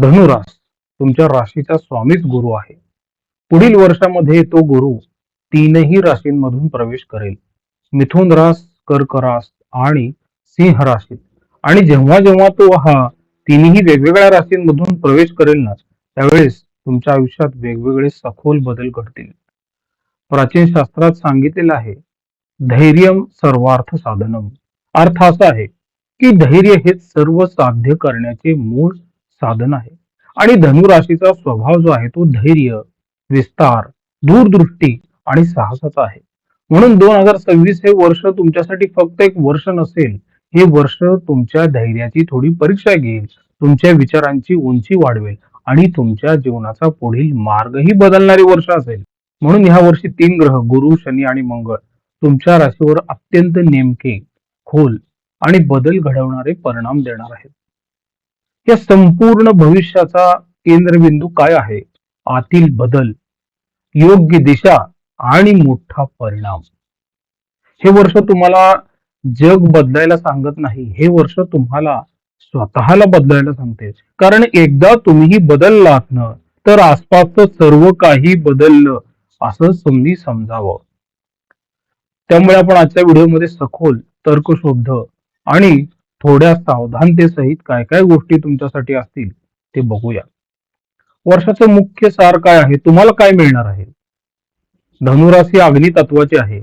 धनुरास तुमच्या राशीचा स्वामीच गुरु आहे. पुढील वर्षामध्ये तो गुरु तीनही राशींमधून प्रवेश करेल. मिथुन रास कर्क रास आणि सिंह राशीत. आणि जेव्हा जेव्हा तो हा तिन्ही वेगवेगळ्या राशींमधून प्रवेश करेल ना त्यावेळेस तुमच्या आयुष्यात वेगवेगळे सखोल बदल घडतील. प्राचीन शास्त्रात सांगितलेलं आहे धैर्यम सर्वार्थ साधनम. अर्थ असा आहे की धैर्य हे सर्व साध्य करण्याचे मूळ साधन आहे. आणि धनुराशीचा स्वभाव जो आहे तो धैर्य विस्तार दूरदृष्टी आणि साहसाचा आहे. म्हणून दोन हजार सव्वीस हे वर्ष तुमच्यासाठी फक्त एक वर्ष नसेल. हे वर्ष तुमच्या धैर्याची थोडी परीक्षा घेईल. तुमच्या विचारांची उंची वाढवेल. आणि तुमच्या जीवनाचा पुढील मार्गही बदलणारे वर्ष असेल. म्हणून ह्या वर्षी तीन ग्रह गुरु शनी आणि मंगळ तुमच्या राशीवर अत्यंत नेमके खोल आणि बदल घडवणारे परिणाम देणार आहेत. या संपूर्ण भविष्याचा केंद्रबिंदू काय आहे? आतील बदल योग्य दिशा आणि मोठा परिणाम. हे वर्ष तुम्हाला जग बदलायला सांगत नाही. हे वर्ष तुम्हाला स्वतःला बदलायला सांगते. कारण एकदा तुम्ही बदललात ना तर आसपासचं सर्व काही बदललं असं तुम्ही समजावं. त्यामुळे आपण आजच्या व्हिडिओमध्ये सखोल तर्कशोध आणि थोड्या सावधानतेसहित काय काय गोष्टी तुमच्यासाठी असतील ते बघूया. वर्षाचं मुख्य सार काय आहे? तुम्हाला काय मिळणार आहे? धनुराशी अग्नी तत्वाची आहे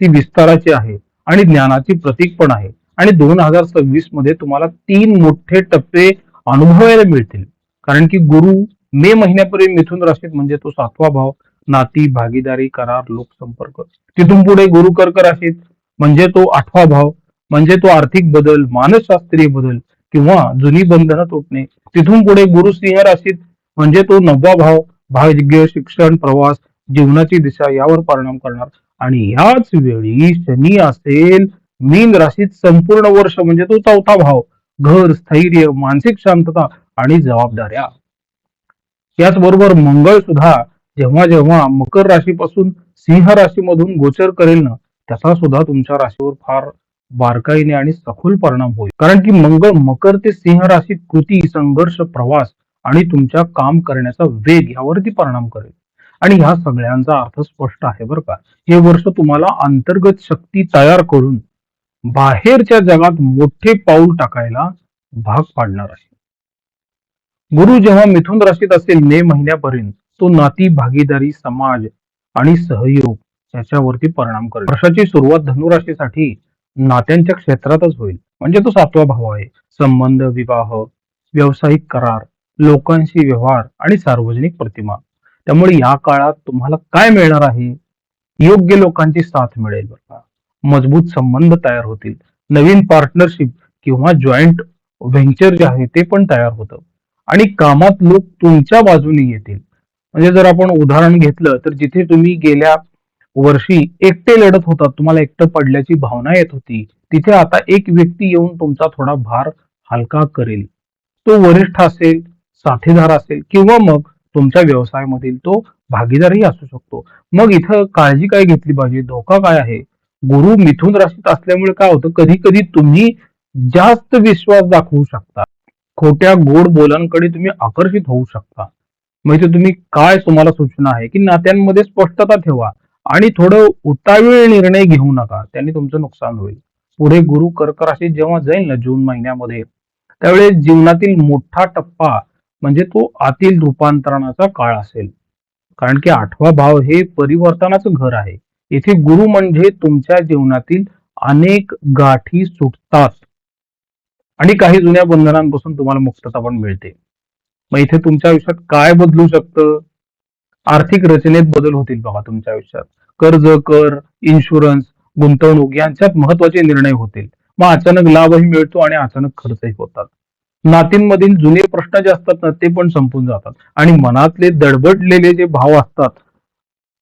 ती विस्ताराची आहे आणि ज्ञानाची प्रतीक पण आहे. आणि दोन हजार सव्वीसमध्ये तुम्हाला तीन मोठे टप्पे अनुभवायला मिळतील. कारण की गुरु मे महिन्यापर्यंत मिथुन राशीत म्हणजे तो सातवा भाव नाती भागीदारी करार लोकसंपर्क. तिथून पुढे गुरु कर्क राशीत म्हणजे तो आठवा भाव म्हणजे तो आर्थिक बदल मानसशास्त्रीय बदल किंवा जुनी बंधनं तुटणे. तिथून पुढे गुरु सिंह राशीत म्हणजे तो नववा भाव भाग्य शिक्षण प्रवास जीवनाची दिशा यावर परिणाम करणार. आणि याच वेळी शनी असेल मीन राशीत संपूर्ण वर्ष म्हणजे तो चौथा भाव. घर स्थैर्य मानसिक शांतता आणि जबाबदाऱ्या. याचबरोबर मंगळ सुद्धा जेव्हा जेव्हा मकर राशीपासून सिंह राशीमधून गोचर करेल ना त्याचा सुद्धा तुमच्या राशीवर फार बारकाईने आणि सखोल परिणाम होईल. कारण की मंगळ मकर ते सिंह राशीत कृती संघर्ष प्रवास आणि तुमच्या काम करण्याचा वेग यावरती परिणाम करेल. आणि ह्या सगळ्यांचा अर्थ स्पष्ट आहे बरं का. हे वर्ष तुम्हाला अंतर्गत शक्ती तयार करून बाहेरच्या जगात मोठे पाऊल टाकायला भाग पाडणार आहे. गुरु जेव्हा मिथुन राशीत असेल मे महिन्यापर्यंत तो नाती भागीदारी समाज आणि सहयोग याच्यावरती परिणाम करेल. वर्षाची सुरुवात धनुराशीसाठी नात्यांच्या क्षेत्रातच होईल. म्हणजे तो सातवा भाव आहे. संबंध विवाह व्यावसायिक करार लोकांशी व्यवहार आणि सार्वजनिक प्रतिमा. त्यामुळे या काळात तुम्हाला काय मिळणार आहे? योग्य लोकांची साथ मिळेल बरं का. मजबूत संबंध तयार होतील. नवीन पार्टनरशिप किंवा जॉईंट व्हेंचर जे आहे ते पण तयार होतं. आणि कामात लोक तुमच्या बाजूने येतील. म्हणजे जर आपण उदाहरण घेतलं तर जिथे तुम्ही गेल्या वर्षी एकटे लढत होता तुम्हाला एकटं पडल्याची भावना येत होती. तिथे आता एक व्यक्ती येऊन तुमचा थोडा भार हलका करेल. तो वरिष्ठ असेल साथीदार असेल किंवा मग तुमच्या व्यवसायामधील तो भागीदारही असू शकतो. मग इथं काळजी काय घेतली पाहिजे? धोका काय आहे? गुरु मिथुन राशीत असल्यामुळे काय होतं? कधी कधी तुम्ही जास्त विश्वास दाखवू शकता. खोट्या गोड बोलांकडे तुम्ही आकर्षित होऊ शकता. म्हणजे तुम्ही काय तुम्हाला सूचना आहे की नात्यांमध्ये स्पष्टता ठेवा. आणि थोडं उतावीळ निर्णय घेऊ नका. त्याने तुमचं नुकसान होईल. पुढे गुरु कर्क राशीत जेव्हा जाईल ना जून महिन्यामध्ये त्यावेळेस जीवनातील मोठा टप्पा म्हणजे तो आतील रूपांतरणाचा काळ असेल. कारण की आठवा भाव हे परिवर्तनाचं घर आहे. इथे गुरु म्हणजे तुमच्या जीवनातील अनेक गाठी सुटतात. आणि काही जुन्या बंधनांपासून तुम्हाला मुक्तता पण मिळते. मग इथे तुमच्या आयुष्यात काय बदलू शकतं? आर्थिक रचनेत बदल होतील बघा तुमच्या आयुष्यात. कर्ज कर इन्शुरन्स गुंतवणूक यांच्यात महत्त्वाचे निर्णय होतील. मग अचानक लाभही मिळतो आणि अचानक खर्चही होतात. नातींमधील जुने प्रश्न जे असतात ना ते पण संपून जातात. आणि मनातले दडबडलेले जे भाव असतात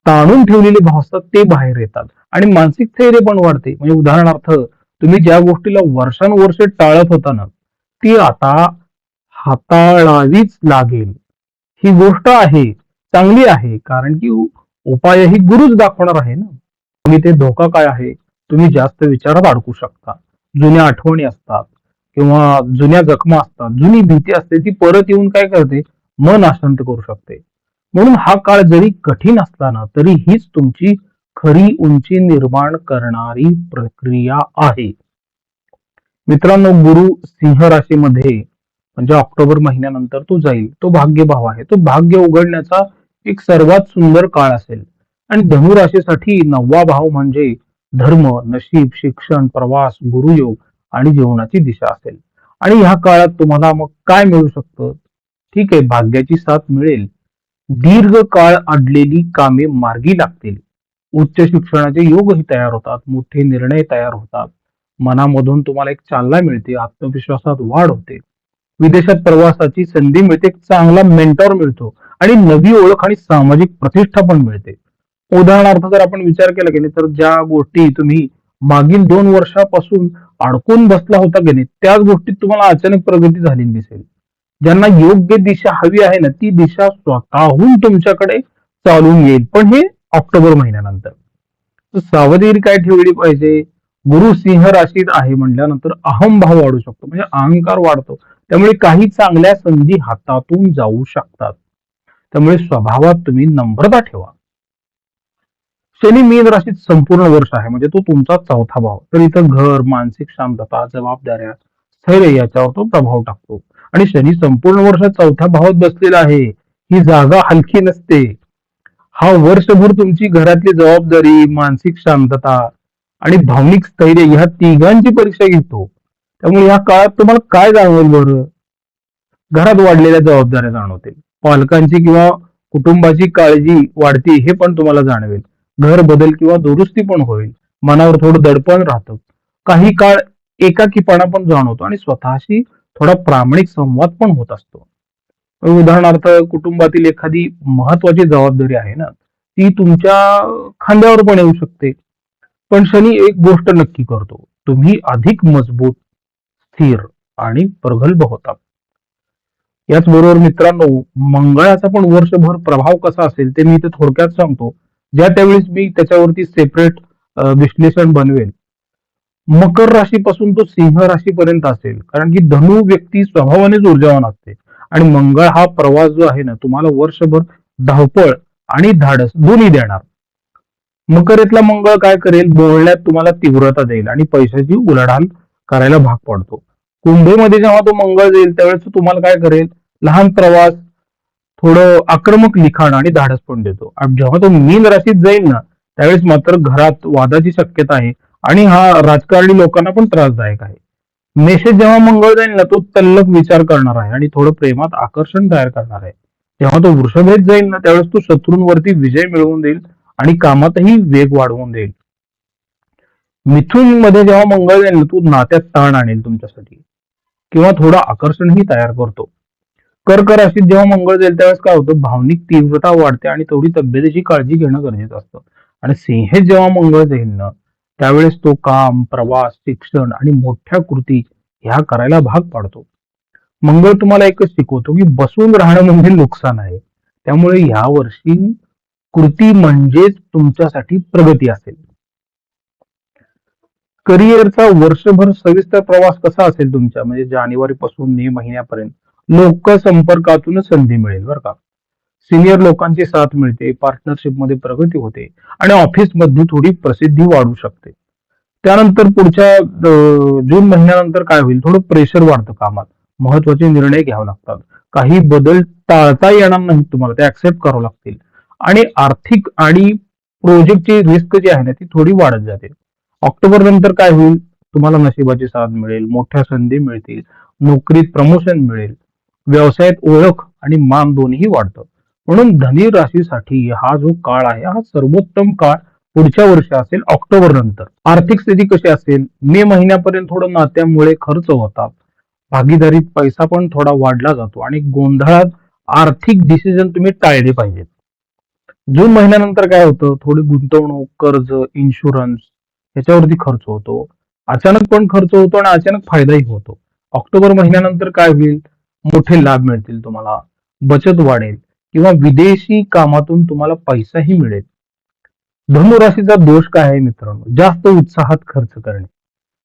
ताणून ठेवलेले भाव असतात ते बाहेर येतात. आणि मानसिक स्थैर्य पण वाढते. म्हणजे उदाहरणार्थ तुम्ही ज्या गोष्टीला वर्षानुवर्षे टाळत होता ना ती आता हाताळावीच लागेल. ही गोष्ट आहे चांगली आहे कारण की उपाय ही गुरुच दाखवणार आहे ना? तुम्ही ते धोका काय आहे? तुम्ही जास्त विचारात अडकू शकता. जुन्या आठवणी असतात किंवा जुन्या जखमा असतात जुनी भीती असते ती परत येऊन काय करते? मन अशांत करू शकते. म्हणून हा काळ जरी कठीण असला ना तरी हीच तुमची खरी उंची निर्माण करणारी प्रक्रिया आहे. मित्रांनो गुरु सिंह राशीमध्ये म्हणजे ऑक्टोबर महिन्यानंतर तो जाईल. तो भाग्यभाव आहे. तो भाग्य उघडण्याचा एक सर्वात सुंदर काळ असेल. आणि धनुराशीसाठी नववा भाव म्हणजे धर्म नशीब शिक्षण प्रवास गुरुयोग आणि जीवनाची दिशा असेल. आणि ह्या काळात तुम्हाला मग काय मिळू शकतं? ठीक आहे भाग्याची साथ मिळेल. दीर्घ काळ अडलेली कामे मार्गी लागतील. उच्च शिक्षणाचे योगही तयार होतात मोठे निर्णय तयार होतात. मनामधून तुम्हाला एक चालना मिळते आत्मविश्वासात वाढ होते. विदेशात प्रवासाची संधी मिळते एक चांगला मेंटॉर मिळतो. आणि नवी ओळख आणि सामाजिक प्रतिष्ठा पण मिळते. उदाहरणार्थ जर आपण विचार केला की तर ज्या गोष्टी तुम्ही मागील दोन वर्षापासून अडकून बसला होता की नाही त्याच गोष्टीत तुम्हाला अचानक प्रगती झालेली दिसेल. ज्यांना योग्य दिशा हवी आहे ना ती दिशा स्वतःहून तुमच्याकडे चालून येईल. पण हे ऑक्टोबर महिन्यानंतर. सावधगिरी काय ठेवली पाहिजे? गुरु सिंह राशीत आहे म्हटल्यानंतर अहमभाव वाढू शकतो. म्हणजे अहंकार वाढतो. त्यामुळे काही चांगल्या संधी हातातून जाऊ शकतात. त्यामुळे स्वभावात तुम्ही नम्रता ठेवा. शनी मीन राशीत संपूर्ण वर्ष आहे. म्हणजे तो तुमचा चौथा भाव. तर इथं घर मानसिक शांतता जबाबदाऱ्या स्थैर्य याच्यावर तो प्रभाव टाकतो. आणि शनी संपूर्ण वर्ष चौथ्या भावात बसलेला आहे. ही जागा हलकी नसते. हा वर्षभर तुमची घरातली जबाबदारी मानसिक शांतता आणि भावनिक स्थैर्य ह्या तिघांची परीक्षा घेतो. त्यामुळे या काळात तुम्हाला काय जाणवेल बरं? घरात वाढलेल्या जबाबदाऱ्या जाणवतील. पालकांची किंवा कुटुंबाची काळजी वाढती हे पण तुम्हाला जाणवेल. घर बदल किंवा दुरुस्ती पण होईल. मनावर थोडं दडपण राहतं. काही काळ एकाकीपणा पण जाणवतो आणि स्वतःशी थोडा प्रामाणिक संवाद पण होत असतो. उदाहरणार्थ कुटुंबातील एखादी महत्वाची जबाबदारी आहे ना ती तुमच्या खांद्यावर पण येऊ शकते. पण शनी एक गोष्ट नक्की करतो. तुम्ही अधिक मजबूत स्थिर आणि प्रगल्भ होतात याचबरोबर मित्रांनो मंगळाचा पण वर्षभर प्रभाव कसा असेल ते मी इथे थोडक्यात सांगतो. ज्या त्यावेळेस मी त्याच्यावरती सेपरेट विश्लेषण बनवेल. मकर राशीपासून तो सिंह राशीपर्यंत असेल. कारण की धनु व्यक्ती स्वभावानेच ऊर्जावान असते. आणि मंगळ हा प्रवास जो आहे ना तुम्हाला वर्षभर धावपळ आणि धाडस दोन्ही देणार. मकरेतला मंगळ काय करेल? बोलण्यात तुम्हाला तीव्रता देईल आणि पैशाची उलाढाल करायला भाग पडतो. कुंभेमध्ये जेव्हा तो मंगळ जाईल त्यावेळेस तुम्हाला काय करेल? लहान प्रवास थोडं आक्रमक लिखाण आणि धाडस पण देतो. आणि जेव्हा तो मीन राशीत जाईल ना त्यावेळेस मात्र घरात वादाची शक्यता आहे आणि हा राजकारणी लोकांना पण त्रासदायक आहे. मेसेज जेव्हा मंगळ जाईल ना तो तल्लक विचार करणार आहे आणि थोडं प्रेमात आकर्षण तयार करणार आहे. जेव्हा तो वृषभेत जाईल ना त्यावेळेस तो शत्रूंवरती विजय मिळवून देईल आणि कामातही वेग वाढवून देईल. मिथून मध्ये जेव्हा मंगळ जाईल ना तो नात्यात ताण आणेल तुमच्यासाठी. किंवा थोडं आकर्षणही तयार करतो. कर्क राशीत जेव्हा मंगळ जाईल त्यावेळेस काय होतं? भावनिक तीव्रता वाढते आणि थोडी तब्येतीची काळजी घेणं गरजेचं असतं. आणि सिंह जेव्हा मंगळ जाईल ना त्यावेळेस तो काम प्रवास शिक्षण आणि मोठ्या कृती ह्या करायला भाग पाडतो. मंगळ तुम्हाला एकच शिकवतो की बसून राहणं म्हणजे नुकसान आहे. त्यामुळे ह्या वर्षी कृती म्हणजेच तुमच्यासाठी प्रगती असेल. करिअरचा वर्षभर सविस्तर प्रवास कसा असेल तुमच्या? म्हणजे जानेवारी पासून मे महिन्यापर्यंत लोक संपर्कातूनच संधी मिळेल बरं का? सिनियर लोकांची साथ मिळते पार्टनरशिपमध्ये प्रगती होते आणि ऑफिसमध्ये थोडी प्रसिद्धी वाढू शकते. त्यानंतर पुढच्या जून महिन्यानंतर काय होईल? थोडं प्रेशर वाढतं कामात. महत्त्वाचे निर्णय घ्यावे लागतात. काही बदल टाळता येणार नाही तुम्हाला ते ऍक्सेप्ट करावं लागतील. आणि आर्थिक आणि प्रोजेक्टची रिस्क जी आहे ना ती थोडी वाढत जाते. ऑक्टोबर नंतर काय होईल? तुम्हाला नशिबाची साथ मिळेल मोठ्या संधी मिळतील नोकरीत प्रमोशन मिळेल व्यवसायात ओळख आणि मान दोन्ही वाढतं. म्हणून धनी राशीसाठी हा जो काळ आहे हा सर्वोत्तम काळ पुढच्या वर्षी असेल ऑक्टोबर नंतर. आर्थिक स्थिती कशी असेल? मे महिन्यापर्यंत थोडं नात्यामुळे खर्च होतात. भागीदारीत पैसा पण थोडा वाढला जातो आणि गोंधळात आर्थिक डिसिजन तुम्ही टाळले पाहिजेत. जून महिन्यानंतर काय होतं? थोडी गुंतवणूक कर्ज इन्शुरन्स याच्यावरती खर्च होतो. अचानक पण खर्च होतो आणि अचानक फायदाही होतो. ऑक्टोबर महिन्यानंतर काय होईल? मोठे लाभ मिळतील तुम्हाला. बचत वाढेल किंवा विदेशी कामातून तुम्हाला पैसाही मिळेल. धनुराशीचा दोष काय आहे मित्रांनो? जास्त उत्साहात खर्च करणे.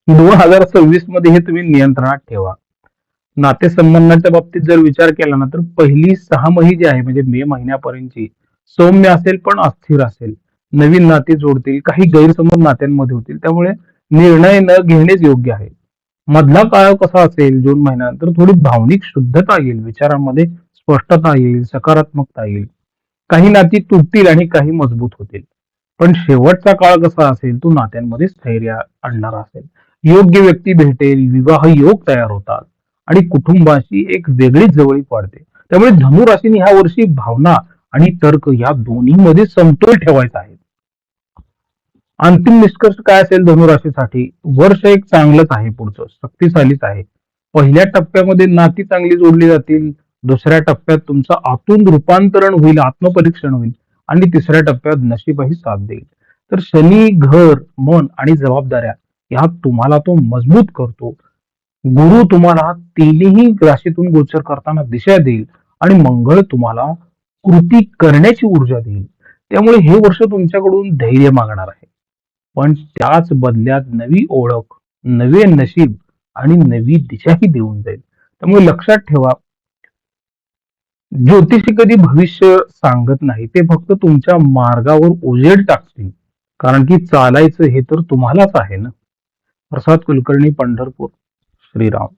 दोन हजार सव्वीसमध्ये हे तुम्ही नियंत्रणात ठेवा. नातेसंबंधांच्या बाबतीत जर विचार केला ना तर पहिली सहा मही जी आहे म्हणजे मे महिन्यापर्यंतची सौम्य असेल पण अस्थिर असेल. नवीन नाते जोडतील काही गैरसमज नात्यांमध्ये होतील. त्यामुळे निर्णय न घेणेच योग्य आहे. मधला काळ कसा असेल जून महिन्यानंतर थोडी भावनिक शुद्धता येईल विचारांमध्ये स्पष्टता येईल सकारात्मकता येईल. काही नाती तुटतील आणि काही मजबूत होतील. पण शेवटचा काळ कसा असेल तो नात्यांमध्ये स्थैर्य आणणारा असेल. योग्य व्यक्ती भेटेल विवाह योग तयार होतात आणि कुटुंबाशी एक वेगळीच जवळीक वाढते. त्यामुळे धनुराशीने ह्या वर्षी भावना आणि तर्क या दोन्ही मध्ये समतोल ठेवायचा आहे. अंतिम निष्कर्ष काय असेल धनुराशीसाठी वर्ष एक चांगलंच आहे पुढचं शक्तिशालीच आहे. पहिल्या टप्प्यामध्ये नाती चांगली जोडली जातील दुसऱ्या टप्प्यात तुमचं आतून रूपांतरण होईल आत्मपरीक्षण होईल आणि तिसऱ्या टप्प्यात नशीबही साथ देईल. तर शनी घर मन आणि जबाबदाऱ्या ह्यात तुम्हाला तो मजबूत करतो. गुरु तुम्हाला तिन्ही राशीतून गोचर करताना दिशा देईल आणि मंगळ तुम्हाला कृती करण्याची ऊर्जा देईल. त्यामुळे हे वर्ष तुमच्याकडून धैर्य मागणार आहे. पण त्याच बदल्यात नवी ओळख नवे नशीब आणि नवी दिशाही देऊन जाईल. त्यामुळे लक्षात ठेवा ज्योतिषी कधी भविष्य सांगत नाही ते फक्त तुमच्या मार्गावर उजेड टाकतील. कारण की चालायचं हे तर तुम्हालाच आहे ना? प्रसाद कुलकर्णी पंढरपूर. श्रीराम.